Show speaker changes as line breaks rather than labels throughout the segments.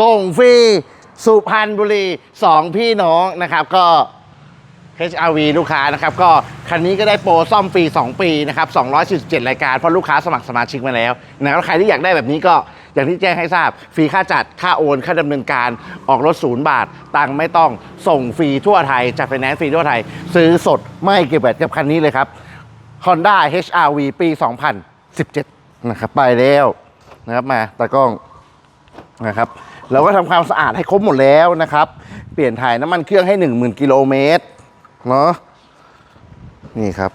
ส่งฟรีสุพรรณบุรีสองพี่น้องนะครับก็ HRV ลูกค้านะครับก็คันนี้ก็ได้โปรซ่อมฟรี 2 ปีนะครับ247 รายการเพราะลูกค้าสมัครสมาชิกมาแล้วนะครับใครที่อยากได้แบบนี้ก็อย่างที่แจ้งให้ทราบ ฟรีค่าจัดค่าโอน ค่าดำเนินการออกรถศูนย์บาท ตังไม่ต้องส่งฟรีทั่วไทยจัดไฟแนนซ์ฟรีทั่วไทย ซื้อสดไม่เก็บแบตกับคันนี้เลยครับ Honda HRV ปี 2017 นะครับไปแล้วนะครับมาตากล้อง นะครับ เราก็ทำความสะอาดให้ครบหมดแล้วนะครับ เปลี่ยนถ่ายน้ำมันเครื่องให้ 10,000กิโลเมตรเนาะนี่ครับ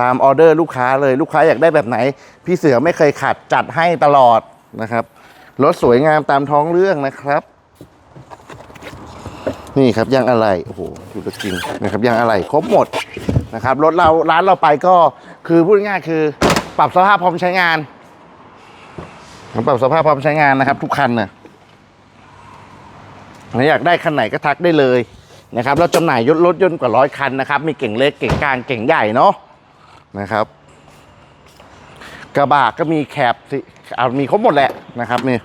ตามออเดอร์ลูกค้าเลยลูกค้าอยากได้แบบไหน พี่เสือไม่เคยขัดจัดให้ตลอดนะครับรถสวยงามตามท้องเรื่องนะครับ นี่ครับยางอะไรโอ้โหดูตะกินนะครับยางอะไรครบหมดนะครับรถเราร้านเราไปก็คือพูดง่ายคือ ปรับสภาพพร้อมใช้งาน ปรับสภาพพร้อมใช้งานนะครับ ทุกคันนะถ้าอยากได้คันไหนก็ทักได้เลยนะครับเราจำหน่ายยศรถยนต์กว่าร้อยคันนะครับ มีเก่งเล็กเก่งกลางเก่งใหญ่เนาะนะครับ กระบะก็มีแคบสิเอามีครบหมดแหละนะครับนี่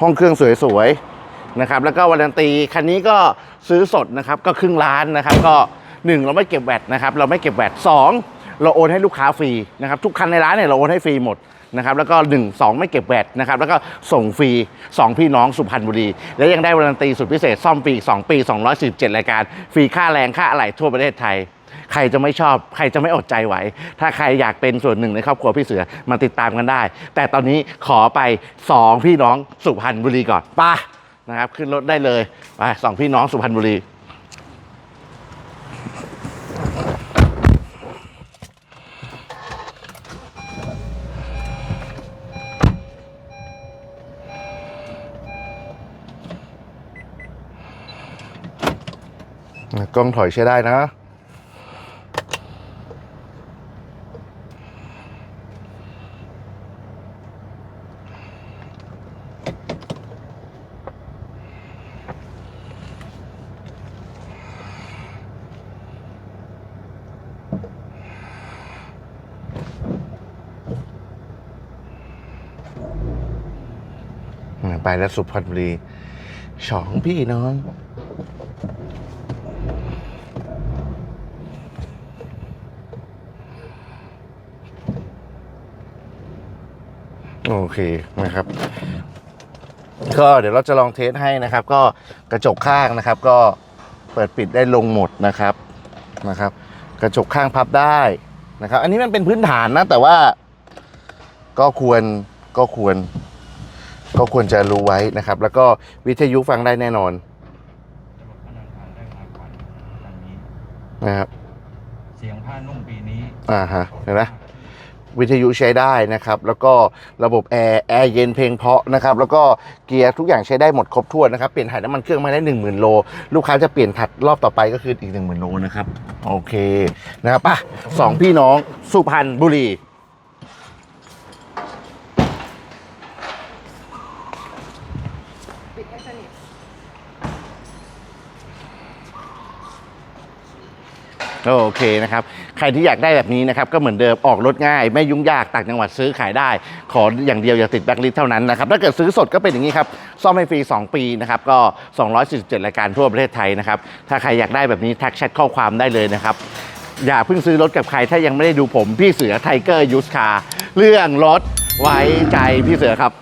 ห้องเครื่องสวยๆนะครับ แล้วก็วารันตีคันนี้ก็ซื้อสดนะครับ ก็ครึ่งล้านนะครับ ก็หนึ่งเราไม่เก็บแวตนะครับ เราไม่เก็บแวตสองเราโอนให้ลูกค้าฟรีนะครับ ทุกคันในร้านเนี่ยเราโอนให้ฟรีหมด นะครับแล้วก็ 1 2 ไม่เก็บแวตนะครับแล้วก็ส่งฟรี 2 พี่น้องสุพรรณบุรี และยังได้วารันตีสุดพิเศษซ่อมฟรี2ปี 247 รายการ ฟรีค่าแรงค่าอะไหล่ทั่วประเทศไทย ใครจะไม่ชอบ ใครจะไม่อดใจไหว ถ้าใครอยากเป็นส่วนหนึ่งในครอบครัวพี่เสือมาติดตามกันได้ แต่ตอนนี้ขอไป 2 พี่น้องสุพรรณบุรีก่อนไป้านะครับขึ้นรถได้เลยไปสองพี่น้องสุพรรณบุรี กล้องถอยใช้ได้นะ ไปแล้วสุพรรณบุรีสองพี่น้อง โอเคนะครับก็เดี๋ยวเราจะลองเทสให้นะครับ ก็กระจกข้างนะครับ ก็เปิดปิดได้ลงหมดนะครับนะครับ กระจกข้างพับได้นะครับ อันนี้มันเป็นพื้นฐานนะแต่ว่าก็ควรก็ควร ก็ควรจะรู้ไว้นะครับ แล้วก็วิทยุฟังได้แน่นอน
ระบบพนังทางได้มาขวัญดังนี้
นะครับ
เสียงผ้านุ่มปีนี้
อ่าฮะเห็นไหม วิทยุใช้ได้นะครับ แล้วก็ระบบแอร์แอร์เย็นเพลงเพาะนะครับ แล้วก็เกียร์ทุกอย่างใช้ได้หมดครบถ้วนนะครับ เปลี่ยนถ่ายน้ำมันเครื่องมาได้ 1 0,000 โล ลูกค้าจะเปลี่ยนถัดรอบต่อไปก็คืออีก 1 0,000 โลนะครับ โอเคนะครับป่ะสองพี่น้องสุพรรณบุรี โอเคนะครับ ใครที่อยากได้แบบนี้นะครับ ก็เหมือนเดิมออกรถง่าย ไม่ยุ่งยากต่างจังหวัดซื้อขายได้ ขออย่างเดียวอย่าติดแบ็คลิสเท่านั้นนะครับ ถ้าเกิดซื้อสดก็เป็นอย่างนี้ครับ ซ่อมให้ฟรี 2 ปีนะครับ ก็ 247 รายการทั่วประเทศไทยนะครับ ถ้าใครอยากได้แบบนี้ทักแชทข้อความได้เลยนะครับอย่าเพิ่งซื้อรถกับใครถ้ายังไม่ได้ดูผม พี่เสือไทเกอร์ยูสคาเรื่องรถไว้ใจพี่เสือครับ